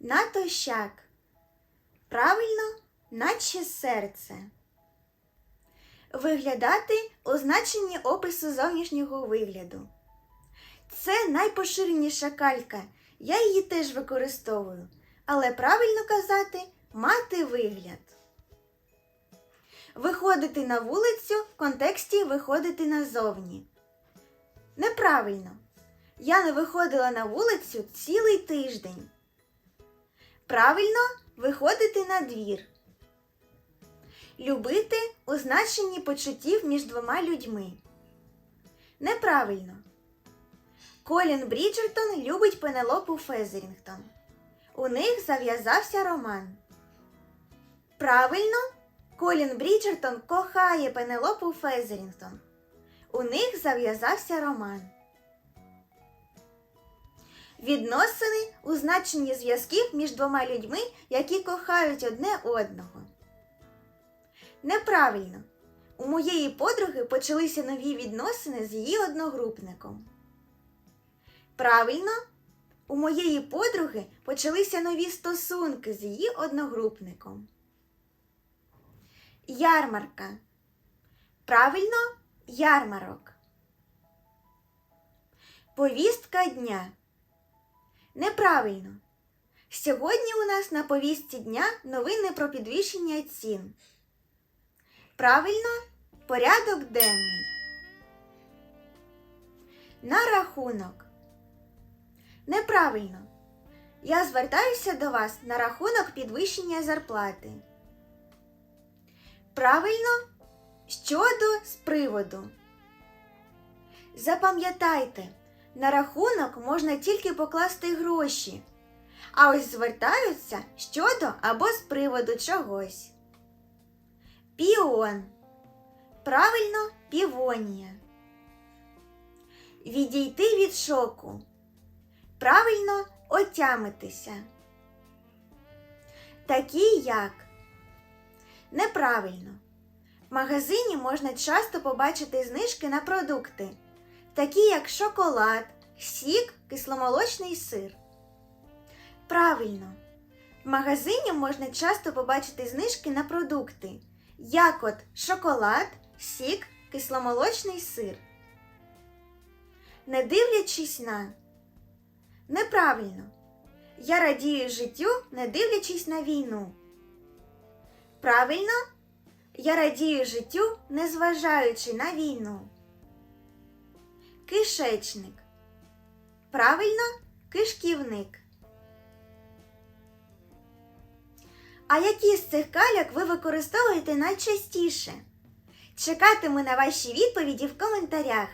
Натощак. Правильно, наче серце. Виглядати у значенні опису зовнішнього вигляду. Це найпоширеніша калька. Я її теж використовую. Але правильно казати мати вигляд. Виходити на вулицю в контексті виходити назовні. Неправильно. Я не виходила на вулицю цілий тиждень. Правильно виходити на двір. Любити у значенні почуттів між двома людьми. Неправильно. Колін Бріджертон любить Пенелопу Фезерінгтон. У них зав'язався роман. Правильно, Колін Бріджертон кохає Пенелопу Фезерінгтон. У них зав'язався роман. Відносини у значенні зв'язків між двома людьми, які кохають одне одного. Неправильно. У моєї подруги почалися нові відносини з її одногрупником. Правильно, у моєї подруги почалися нові стосунки з її одногрупником. Ярмарка. Правильно, ярмарок. Повістка дня. Неправильно. Сьогодні у нас на повістці дня новини про підвищення цін. Правильно, порядок денний. На рахунок. Неправильно. Я звертаюся до вас на рахунок підвищення зарплати. Правильно, щодо з приводу. Запам'ятайте, на рахунок можна тільки покласти гроші, а ось звертаються щодо або з приводу чогось. Піон. Правильно, півонія. Відійти від шоку. Правильно отямитися. Такі як. Неправильно. В магазині можна часто побачити знижки на продукти, такі як шоколад, сік, кисломолочний сир. Правильно. В магазині можна часто побачити знижки на продукти, як от шоколад, сік, кисломолочний сир. Не дивлячись на. Неправильно. Я радію життю, не дивлячись на війну. Правильно? Я радію життю, незважаючи на війну. Кишечник. Правильно, кишківник. А які з цих каляк ви використовуєте найчастіше? Чекатиму на ваші відповіді в коментарях.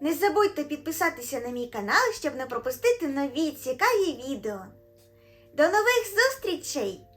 Не забудьте підписатися на мій канал, щоб не пропустити нові цікаві відео. До нових зустрічей!